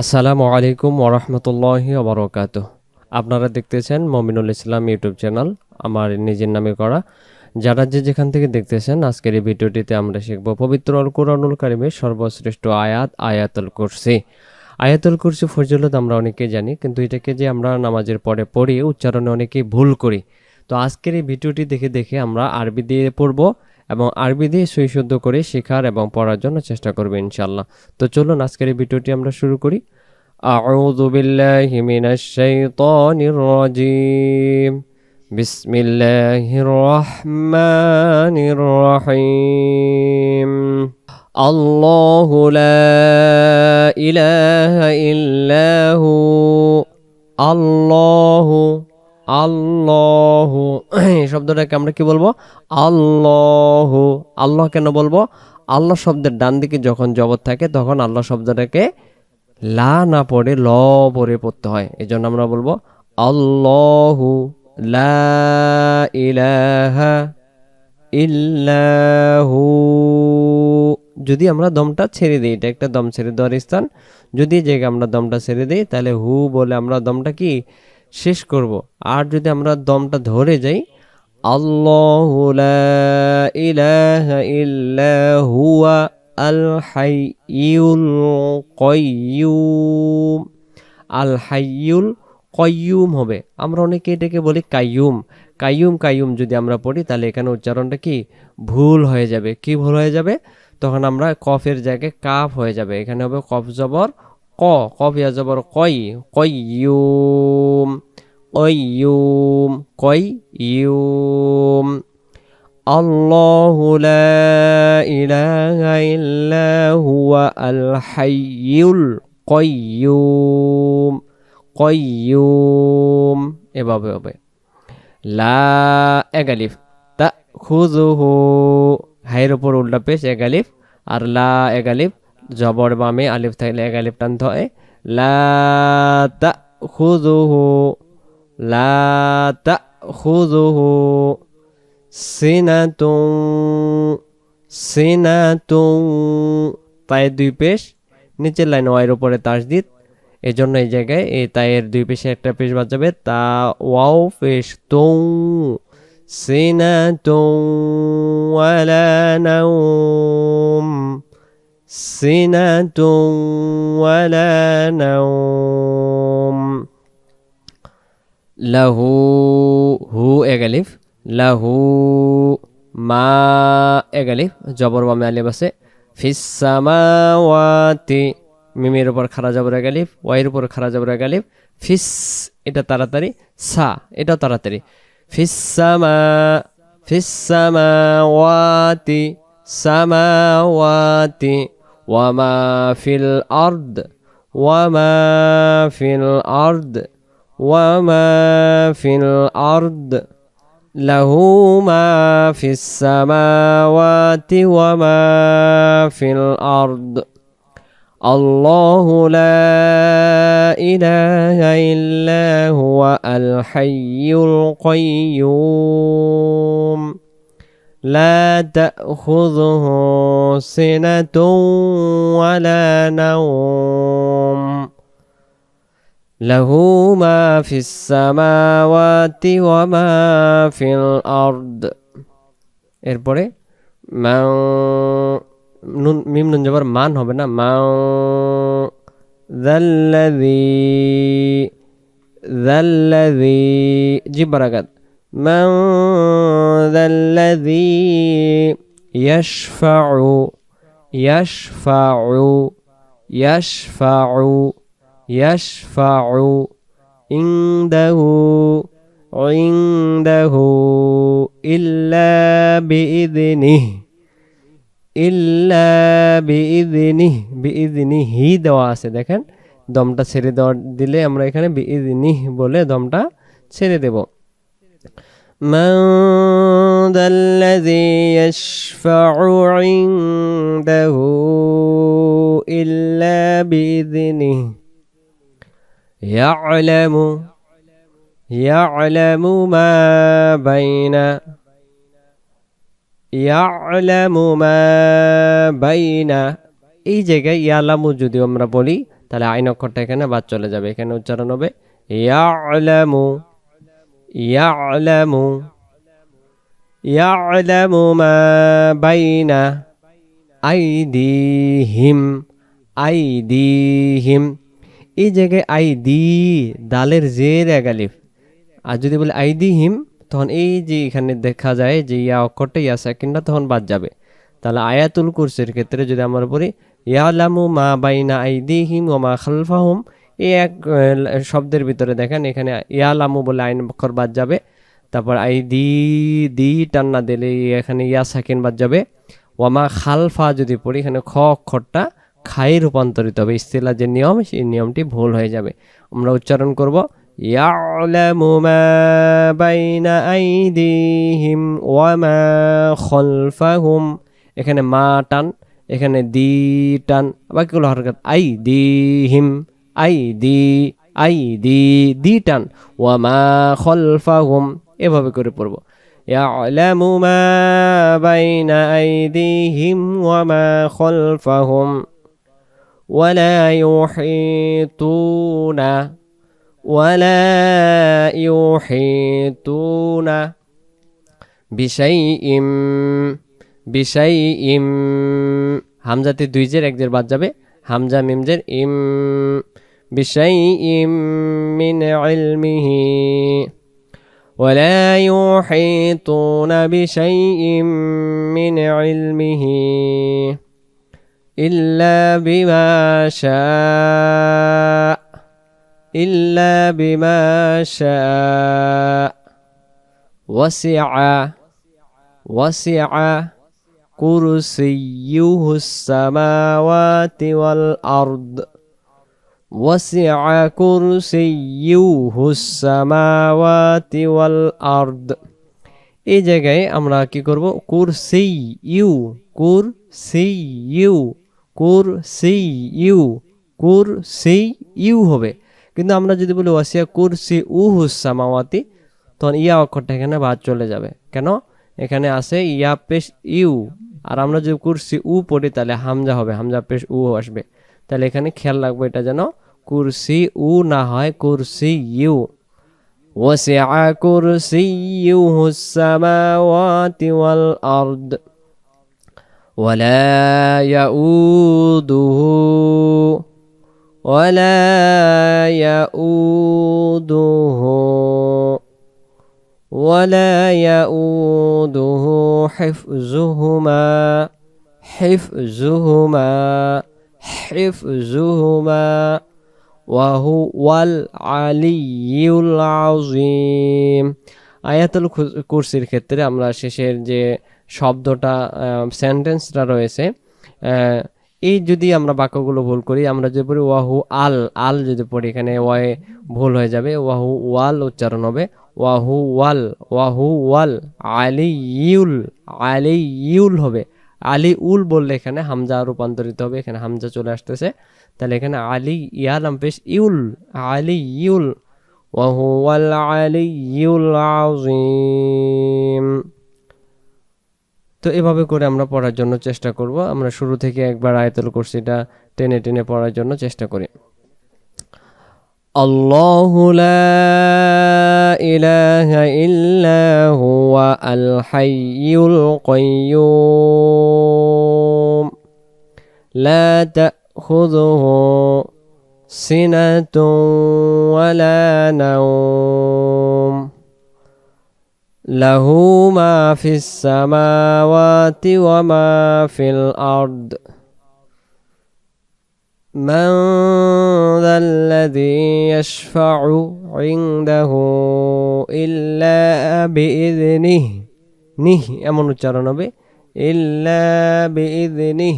আসসালামু আলাইকুম ওরহমতুল্লাহি ওবরকাত আপনারা দেখতেছেন মমিনুল ইসলাম ইউটিউব চ্যানেল, আমার নিজের নামে করা। যারা যে যেখান থেকে দেখতেছেন, আজকের এই ভিডিওটিতে আমরা শিখব পবিত্র অল কোরআনুল কারিমের সর্বশ্রেষ্ঠ আয়াত, আয়াতুল কুরসি। আয়াতুল কুরসি ফজিলত আমরা অনেকেই জানি, কিন্তু এটাকে যে আমরা নামাজের পরে পড়ি, উচ্চারণে অনেকেই ভুল করি। তো আজকের এই ভিডিওটি দেখে দেখে আমরা আরবি দিয়ে পড়ব। এবং আরবি দিয়ে সই শুদ্ধ করে শেখার এবং পড়ার জন্য চেষ্টা করবো ইনশাল্লাহ তো চলুন আজকের এই ভিডিওটি আমরা শুরু করি أعوذ بالله من الشيطان الرجيم بسم الله الرحمن الرحيم الله لا إله إلا هو الله আল্লাহ, এই শব্দটাকে আমরা কি বলব? আল্লাহ আল্লাহ কেন বলব? আল্লাহ শব্দের ডান দিকে যখন জবর থাকে, তখন আল্লাহ শব্দটাকে লা না পড়ে, ল পড়ে পড়তে হয়। এই জন্য আমরা বলব আল্লাহু লা ইল্লাহু। যদি আমরা দমটা ছেড়ে দিই, এটা একটা দম ছেড়ে দেওয়ার স্থান। যদি জায়গায় আমরা দমটা ছেড়ে দিই, তাহলে হু বলে আমরা দমটা কি? শেষ করব। আর যদি আমরা দমটা ধরে যাই, আল্লাহু আল আল হাইয়ুল কয়্যুম হবে। আমরা অনেকে এটাকে বলি কাইয়ুম। কাইয়ুম কাইয়ুম যদি আমরা পড়ি, তাহলে এখানে উচ্চারণটা কি? ভুল হয়ে যাবে। কি ভুল হয়ে যাবে? তখন আমরা কফের জায়গায় কাফ হয়ে যাবে। এখানে হবে কফ জবর ক কফ ইয়া জবর কই কয়্যুম কয়্যুম কয়্যুম الله لا إله إلا هو الحي القيوم قيوم এভাবে হবে লা এগালিফ তা খুজুহু হাইয়ের উপর উল্টা পেশ এগালিফ আর লা এগালিফ জবর বামে আলিফ থাকলে এগালিফ টানতে হয় লা তা খুজুহু লা তা খুজুহু সিনাতুং সিনাতুং তায়ের দুই পেশ, নিচের লাইন ওয়াইয়ের উপরে তাসদিদ। এই জন্য এই জায়গায় এই তায়ের দুই পেশে একটা পেশ বাজাবে। তা ওয়াও পেশ তৌ সিনাতুং ওয়ালা নাউম সিনাতুং ওয়ালা নাউম লাহু হু এগালিফ লাহু মা এগালিফ জবর বামে আলিফ আছে. ফিসামাওয়াতি মিমের উপর খারা জবর এগালিফ ওয়াইয়ের উপর খারা জবর এগালিফ ফিস এটা তাড়াতাড়ি. সা এটা তাড়াতাড়ি. ফিসামা ফিসামাওয়াতি সামাওয়াতি وما في الأرض وما في الأرض وما في الأرض له ما في السماوات وما في الأرض الله لا إله إلا هو الحي القيوم لا تأخذه سنة ولا نوم له ما في السماوات وما في الأرض এরপরে মাও নুন মিম নুন জবর মান হবে না মাও যাল্লাযী যাল্লাযী জিব বারাকাত মাও যাল্লাযী يشفع يشفع يشفع يشفع. عنده عنده إلا بإذنه ইল্লা বিইজনিহি বিইজনিহি দেওয়া আছে, দেখেন। দমটা ছেড়ে দেওয়া দিলে আমরা এখানে বিইজনিহ বলে দমটা ছেড়ে দেব। من ذا الذي يشفع عنده إلا بإذنه يعلم يعلم ما بين ইয়ালামু মা বাইনা এই জায়গায় ইয়ালামু যদি আমরা বলি তাহলে আইন অক্ষরটা এখানে বাদ চলে যাবে এখানে উচ্চারণ হবে ইয়ালামু ইয়ালামু ইয়ালামু মা বাইনা আইদিহিম আইদিহিম এই জায়গায় আইদি দালের জের এগালিফ আর যদি বলে আইদিহিম তখন এই যে এখানে দেখা যায় যে ইয়া অক্ষরটা ইয়া সেকেন্ডটা তখন বাদ যাবে। তাহলে আয়াতুল কুরসির ক্ষেত্রে যদি আমরা বলি, ইয়ালামু মা বাইনা আইদিহিম ও মা খালফা খালফাহুম এই এক শব্দের ভিতরে দেখেন, এখানে ইয়ালামু বলে আইন অক্ষর বাদ যাবে, তারপর আই দি দি টান্না দিলে এখানে ইয়া সাকিন বাদ যাবে। ওয়ামা খালফা যদি পড়ি, এখানে খ অক্ষরটা খাই রূপান্তরিত হবে, ইস্তিলা যে নিয়ম, সেই নিয়মটি ভুল হয়ে যাবে। আমরা উচ্চারণ করব মা বাইনা আইদিহিম ওয়া মা খালফাহুম। এখানে মা টান, এখানে দি টান, বাকিগুলো হরকত I the him I the I দি দি টান ওয়া মা খালফাহুম এভাবে করে পড়ব يعلم ما بين أيديهم وما خلفهم ولا يحيطون ولا يحيطون بشيء بشيء হামজাতে দুই জের এক জের বাদ যাবে হামজা মিমজের ইম بشيء من علمه ولا يحيطون بشيء من علمه إلا بما شاء إلا بما شاء. وسع وسع كرسيه السماوات والأرض. وسع كرسيه السماوات والأرض এই জায়গায় আমরা কি করব কুরসি you কুর C you কুর C you কুর C you হবে কিন্তু আমরা যদি বলি ওয়াসিয়া কুরসি উ হুসামাওয়াতি তখন ইয়া অক্ষরটা এখানে বাদ চলে যাবে কেন এখানে আছে ইয়া পেশ ইউ আর আমরা যদি কুরসি উ পড়ি তাহলে হামজা হবে হামজা পেশ উ আসবে তাহলে এখানে খেয়াল রাখবো এটা যেন কুরসি উ না হয় কুরসি ইউ وسع كرسيه السماوات والأرض ولا يؤوده ولا يؤوده ولا يؤوده حفظهما حفظهما حفظهما ওয়াহুয়াল আলিউল আয়াতুল কুরসির ক্ষেত্রে আমরা শেষের যে শব্দটা সেন্টেন্সটা রয়েছে এই যদি আমরা বাক্যগুলো ভুল করি, আমরা যদি পড়ি ওয়াহু আল আল যদি পড়ি, এখানে ওয়াই ভুল হয়ে যাবে ওয়াহু ওয়াল উচ্চারণ হবে ওয়াহু ওয়াল ওয়াহু ওয়াল আলি ইউল আলি ইউল হবে। আলি উল বললে এখানে হামজা রূপান্তরিত হবে এখানে হামজা চলে আসতেছে তাহলে এখানে আলী ইয়ালাম পেশ ইউল আলী ইউল وهو العلي العظيم তো এভাবে করে আমরা পড়ার জন্য চেষ্টা করব আমরা শুরু থেকে একবার আয়াতুল কুরসিটা টেনে টেনে পড়ার জন্য চেষ্টা করি الله لا إله إلا هو الحي القيوم لا تأخذه سنة ولا نوم له ما في السماوات وما في الأرض من ذا الذي يشفع عنده إلا بإذنه নিহ এমন উচ্চারণ হবে إلا بإذنه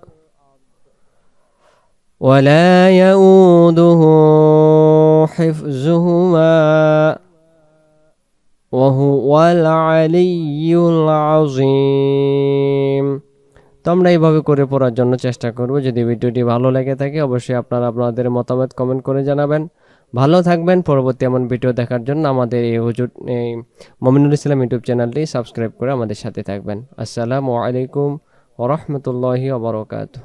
ولا يؤوده حفظهما وهو العلي العظيم তো আমরা এইভাবে করে পড়ার জন্য চেষ্টা করব যদি ভিডিওটি ভালো লেগে থাকে অবশ্যই আপনারা আপনাদের মতামত কমেন্ট করে জানাবেন ভালো থাকবেন পরবর্তী এমন ভিডিও দেখার জন্য আমাদের এই হুজুর এই মমিনুল ইসলাম ইউটিউব চ্যানেলটি সাবস্ক্রাইব করে আমাদের সাথে থাকবেন আসসালামু আলাইকুম ওরহমতুল্লাহি ওবরকাতুহ